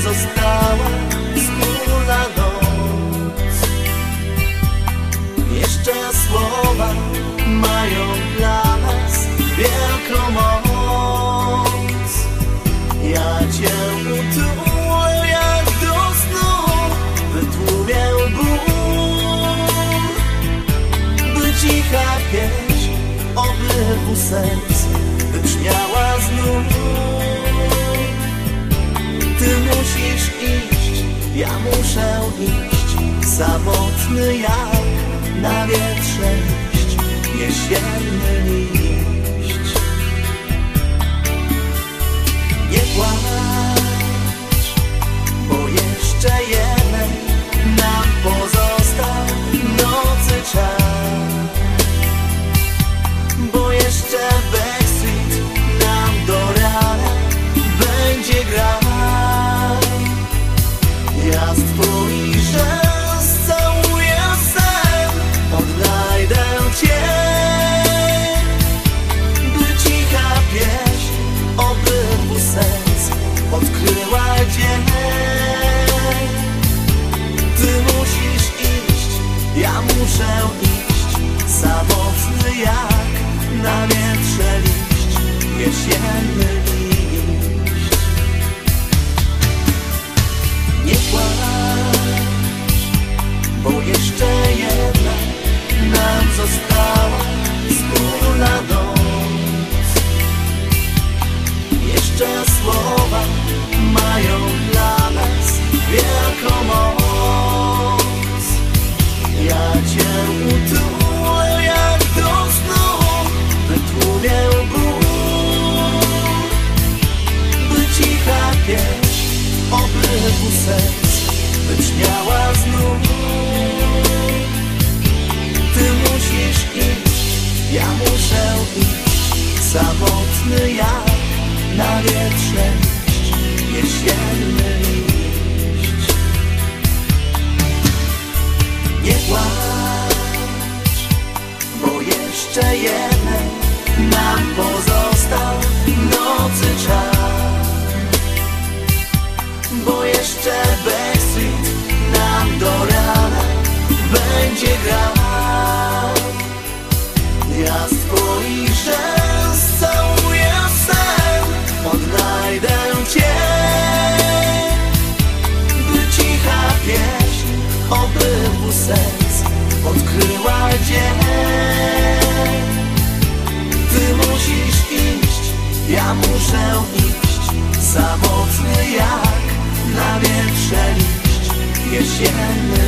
została wspólna noc. Jeszcze słowa mają dla nas wielką moc. Ja Cię utulę jak do snu, wytłumię ból, by cicha pieśń obydwu serc iść, ja muszę iść, samotny jak na wietrze liść, jesienny liść. Dzień. Ty musisz iść, ja muszę iść, samotny jak na wietrze liść, jesienny pieśń obydwu serc wybrzmiała znów. Ty musisz iść, ja muszę iść, samotny jak na wietrze liść, jesienny liść. Nie płacz, bo jeszcze jeden nam pozostał nocy czas. Bo jeszcze backstreet nam do rana będzie grał. Ja spojrzę, całuję sen, odnajdę Cię, by cicha pieśń obydwu serc odkryła dzień. Ty musisz iść, ja muszę iść, samotny jak na